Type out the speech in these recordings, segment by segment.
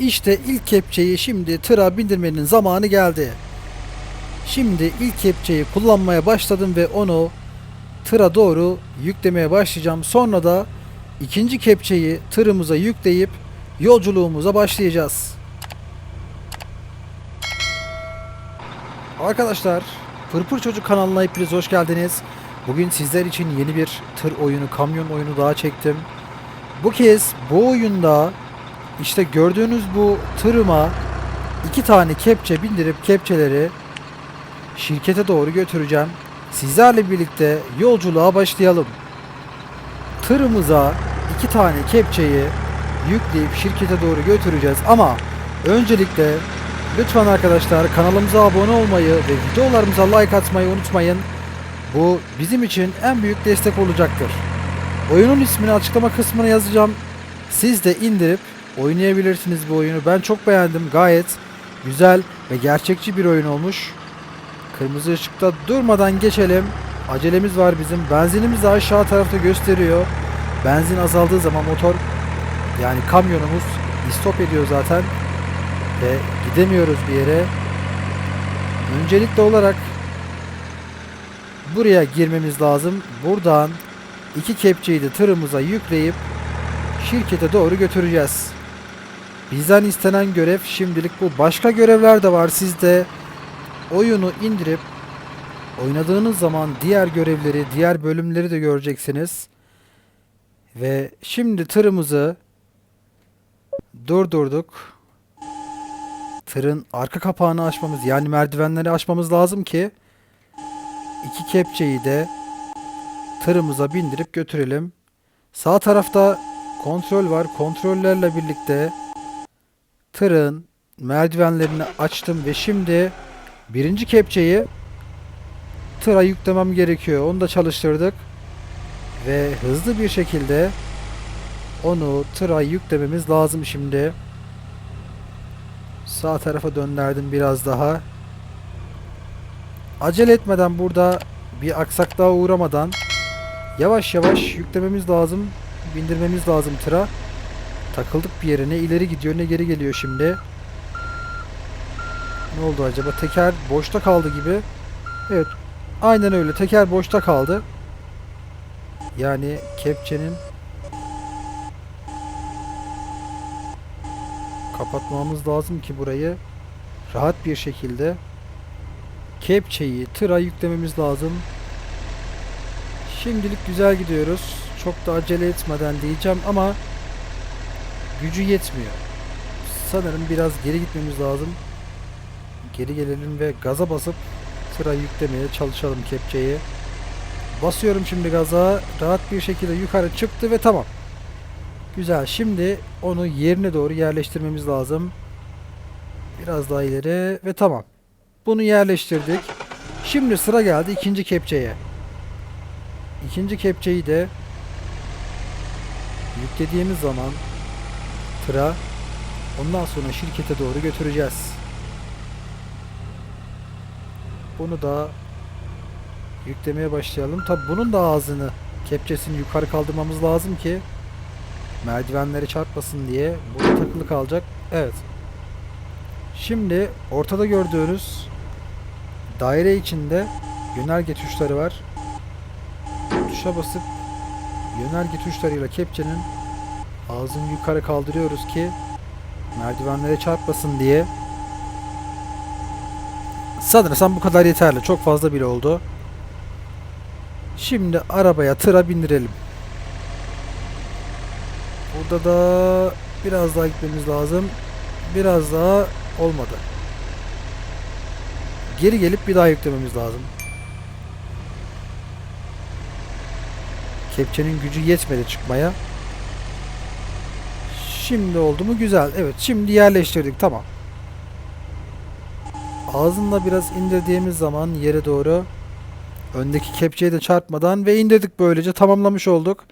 İşte ilk kepçeyi şimdi tıra bindirmenin zamanı geldi. Şimdi ilk kepçeyi kullanmaya başladım ve onu tıra doğru yüklemeye başlayacağım. Sonra da ikinci kepçeyi tırımıza yükleyip yolculuğumuza başlayacağız. Arkadaşlar, Pırpır Çocuk kanalına hepiniz hoş geldiniz. Bugün sizler için yeni bir tır oyunu, kamyon oyunu daha çektim. Bu kez bu oyunda işte gördüğünüz bu tırıma iki tane kepçe bindirip kepçeleri şirkete doğru götüreceğim. Sizlerle birlikte yolculuğa başlayalım. Tırımıza iki tane kepçeyi yükleyip şirkete doğru götüreceğiz ama öncelikle lütfen arkadaşlar kanalımıza abone olmayı ve videolarımıza like atmayı unutmayın. Bu bizim için en büyük destek olacaktır. Oyunun ismini açıklama kısmına yazacağım. Siz de indirip oynayabilirsiniz bu oyunu. Ben çok beğendim. Gayet güzel ve gerçekçi bir oyun olmuş. Kırmızı ışıkta durmadan geçelim. Acelemiz var bizim. Benzinimiz de aşağı tarafta gösteriyor. Benzin azaldığı zaman motor yani kamyonumuz istop ediyor zaten. Ve gidemiyoruz bir yere. Öncelikli olarak buraya girmemiz lazım. Buradan iki kepçeyi de tırımıza yükleyip şirkete doğru götüreceğiz. Bizden istenen görev şimdilik bu. Başka görevler de var. Siz de oyunu indirip oynadığınız zaman diğer görevleri, diğer bölümleri de göreceksiniz. Ve şimdi tırımızı durdurduk. Tırın arka kapağını açmamız yani merdivenleri açmamız lazım ki iki kepçeyi de tırımıza bindirip götürelim. Sağ tarafta kontrol var. Kontrollerle birlikte tırın merdivenlerini açtım ve şimdi birinci kepçeyi tıra yüklemem gerekiyor. Onu da çalıştırdık. Ve hızlı bir şekilde onu tıra yüklememiz lazım şimdi. Sağ tarafa döndürdüm biraz daha. Acele etmeden burada bir aksaklığa uğramadan yavaş yavaş yüklememiz lazım. Bindirmemiz lazım tıra. Takıldık bir yere. Ne ileri gidiyor ne geri geliyor şimdi. Ne oldu acaba? Teker boşta kaldı gibi. Evet. Aynen öyle. Teker boşta kaldı. Yani kepçenin kapatmamız lazım ki burayı rahat bir şekilde kepçeyi tıra yüklememiz lazım. Şimdilik güzel gidiyoruz. Çok da acele etmeden diyeceğim ama gücü yetmiyor. Sanırım biraz geri gitmemiz lazım. Geri gelelim ve gaza basıp tıra yüklemeye çalışalım kepçeyi. Basıyorum şimdi gaza. Rahat bir şekilde yukarı çıktı ve tamam. Güzel. Şimdi onu yerine doğru yerleştirmemiz lazım. Biraz daha ileri ve tamam. Bunu yerleştirdik. Şimdi sıra geldi ikinci kepçeye. İkinci kepçeyi de yüklediğimiz zaman tıra ondan sonra şirkete doğru götüreceğiz. Bunu da yüklemeye başlayalım. Tabi bunun da ağzını kepçesini yukarı kaldırmamız lazım ki merdivenleri çarpmasın diye burada takılı kalacak. Evet. Şimdi ortada gördüğünüz daire içinde yönerge tuşları var. Tuşa basıp yönerge tuşlarıyla kepçenin ağzını yukarı kaldırıyoruz ki merdivenlere çarpmasın diye. Sanırsam bu kadar yeterli. Çok fazla bile oldu. Şimdi arabaya tıra bindirelim. Burada da biraz daha gitmemiz lazım. Biraz daha olmadı. Geri gelip bir daha yüklememiz lazım. Kepçenin gücü yetmedi çıkmaya. Şimdi oldu mu? Güzel. Evet şimdi yerleştirdik. Tamam. Ağzında biraz indirdiğimiz zaman yere doğru öndeki kepçeye de çarpmadan ve indirdik böylece tamamlamış olduk.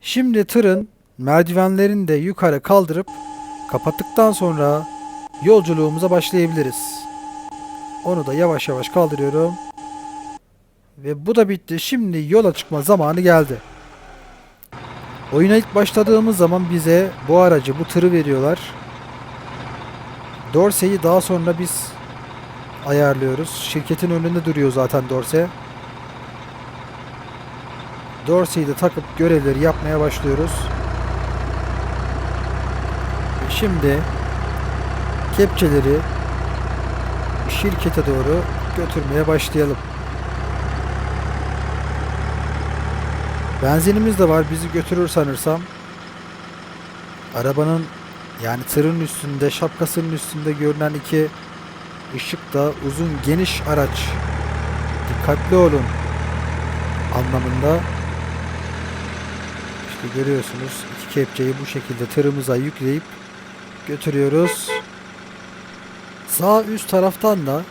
Şimdi tırın merdivenlerini de yukarı kaldırıp kapattıktan sonra yolculuğumuza başlayabiliriz. Onu da yavaş yavaş kaldırıyorum. Ve bu da bitti. Şimdi yola çıkma zamanı geldi. Oyuna ilk başladığımız zaman bize bu aracı, bu tırı veriyorlar. Dorsey'i daha sonra biz ayarlıyoruz. Şirketin önünde duruyor zaten Dorsey. Dorsey'i de takıp görevleri yapmaya başlıyoruz. Şimdi kepçeleri şirkete doğru götürmeye başlayalım. Benzinimiz de var bizi götürür sanırsam. Arabanın yani tırın üstünde şapkasının üstünde görünen iki ışık da uzun geniş araç. Dikkatli olun anlamında. İşte görüyorsunuz iki kepçeyi bu şekilde tırımıza yükleyip götürüyoruz. Sağ üst taraftan da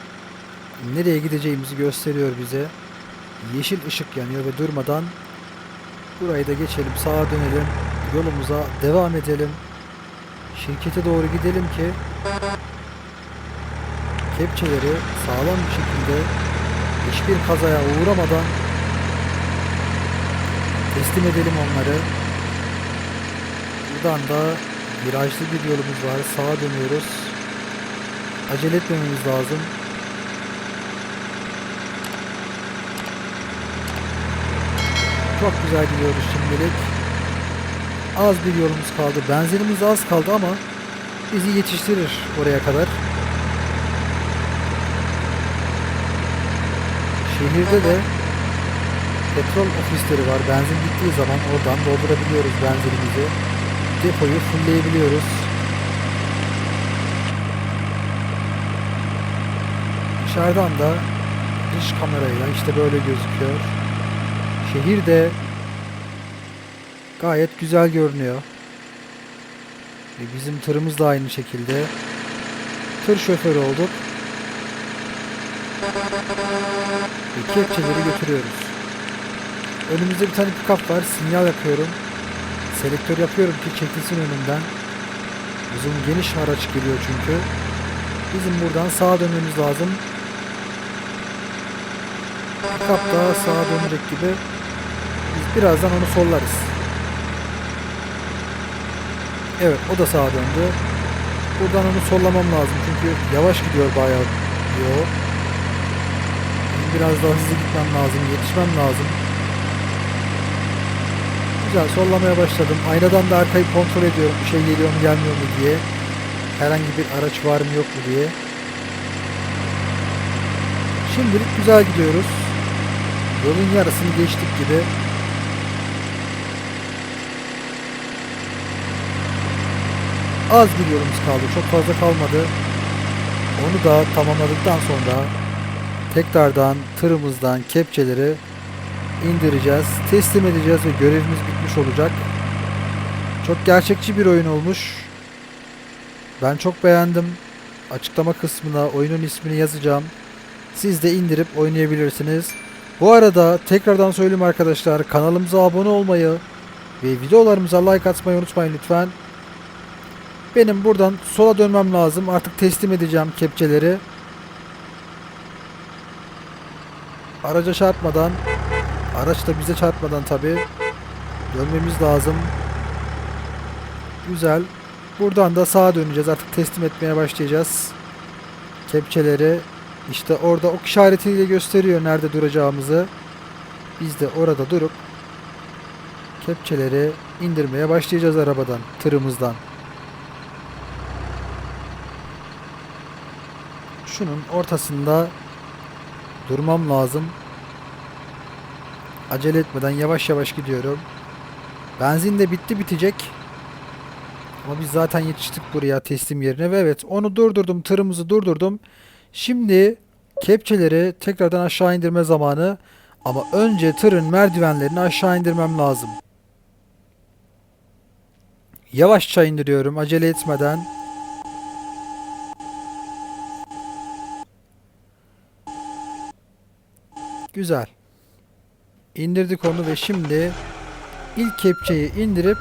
nereye gideceğimizi gösteriyor bize. Yeşil ışık yanıyor ve durmadan burayı da geçelim sağa dönelim yolumuza devam edelim. Şirkete doğru gidelim ki kepçeleri sağlam bir şekilde hiçbir kazaya uğramadan teslim edelim onları. Buradan da virajlı bir yolumuz var. Sağa dönüyoruz. Acele etmememiz lazım. Çok güzel gidiyoruz şimdilik. Az bir yolumuz kaldı. Benzinimiz az kaldı ama bizi yetiştirir oraya kadar. Şehirde de petrol ofisleri var. Benzin bittiği zaman oradan doldurabiliyoruz benzinimizi. Depoyu fullleyebiliyoruz. Dışarıdan da dış kamerayla işte böyle gözüküyor. Şehir de gayet güzel görünüyor. Ve bizim tırımız da aynı şekilde. Tır şoförü olduk. Ve kepçeleri götürüyoruz. Önümüzde bir tane pick-up var. Sinyal yapıyorum. Selektör yapıyorum ki çekilsin önümden. Uzun geniş araç geliyor çünkü. Bizim buradan sağa dönmemiz lazım. Pick-up da sağa dönecek gibi. Birazdan onu sollarız. Evet o da sağa döndü. Buradan onu sollamam lazım çünkü yavaş gidiyor bayağı diyor. Biraz daha hızlı gitmem lazım, yetişmem lazım. Güzel sollamaya başladım. Aynadan da arkayı kontrol ediyorum. Bir şey geliyor mu gelmiyor mu diye. Herhangi bir araç var mı yok mu diye. Şimdilik güzel gidiyoruz. Yolun yarısını geçtik gibi. Az bir yolumuz kaldı. Çok fazla kalmadı. Onu da tamamladıktan sonra tekrardan tırımızdan kepçeleri indireceğiz. Teslim edeceğiz ve görevimiz bitmiş olacak. Çok gerçekçi bir oyun olmuş. Ben çok beğendim. Açıklama kısmına oyunun ismini yazacağım. Siz de indirip oynayabilirsiniz. Bu arada tekrardan söyleyeyim arkadaşlar kanalımıza abone olmayı ve videolarımıza like atmayı unutmayın lütfen. Benim buradan sola dönmem lazım. Artık teslim edeceğim kepçeleri. Araca çarpmadan, araç da bize çarpmadan tabi dönmemiz lazım. Güzel. Buradan da sağa döneceğiz. Artık teslim etmeye başlayacağız. Kepçeleri işte orada ok işaretiyle gösteriyor nerede duracağımızı. Biz de orada durup kepçeleri indirmeye başlayacağız arabadan, tırımızdan. Şunun ortasında durmam lazım. Acele etmeden yavaş yavaş gidiyorum. Benzin de bitti bitecek. Ama biz zaten yetiştik buraya teslim yerine ve evet onu durdurdum tırımızı durdurdum. Şimdi kepçeleri tekrardan aşağı indirme zamanı. Ama önce tırın merdivenlerini aşağı indirmem lazım. Yavaşça indiriyorum acele etmeden. Güzel. İndirdik onu ve şimdi ilk kepçeyi indirip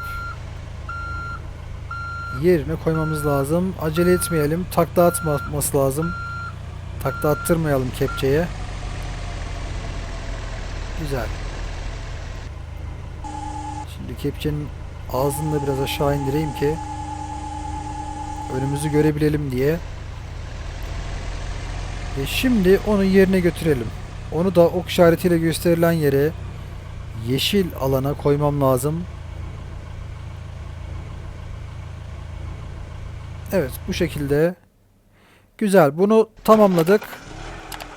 yerine koymamız lazım. Acele etmeyelim. Takla atmaması lazım. Takla attırmayalım kepçeye. Güzel. Şimdi kepçenin ağzını da biraz aşağı indireyim ki önümüzü görebilelim diye. Ve şimdi onu yerine götürelim. Onu da ok işaretiyle gösterilen yere yeşil alana koymam lazım. Evet bu şekilde. Güzel bunu tamamladık.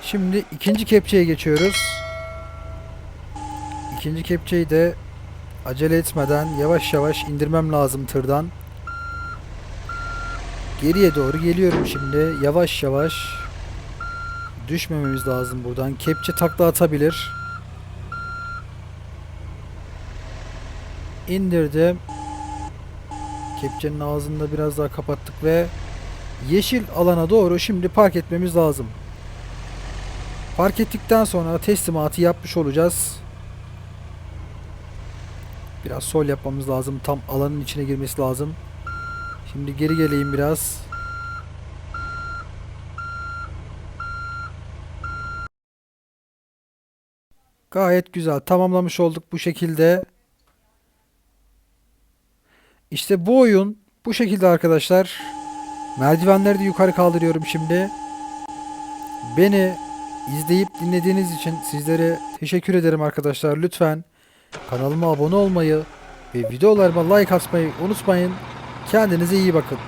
Şimdi ikinci kepçeye geçiyoruz. İkinci kepçeyi de acele etmeden yavaş yavaş indirmem lazım tırdan. Geriye doğru geliyorum şimdi. Yavaş yavaş. Düşmememiz lazım buradan. Kepçe takla atabilir. İndirdim. Kepçenin ağzını da biraz daha kapattık ve yeşil alana doğru şimdi park etmemiz lazım. Park ettikten sonra teslimatı yapmış olacağız. Biraz sol yapmamız lazım. Tam alanın içine girmesi lazım. Şimdi geri geleyim biraz. Gayet güzel. Tamamlamış olduk bu şekilde. İşte bu oyun bu şekilde arkadaşlar. Merdivenleri de yukarı kaldırıyorum şimdi. Beni izleyip dinlediğiniz için sizlere teşekkür ederim arkadaşlar. Lütfen kanalıma abone olmayı ve videolarıma like atmayı unutmayın. Kendinize iyi bakın.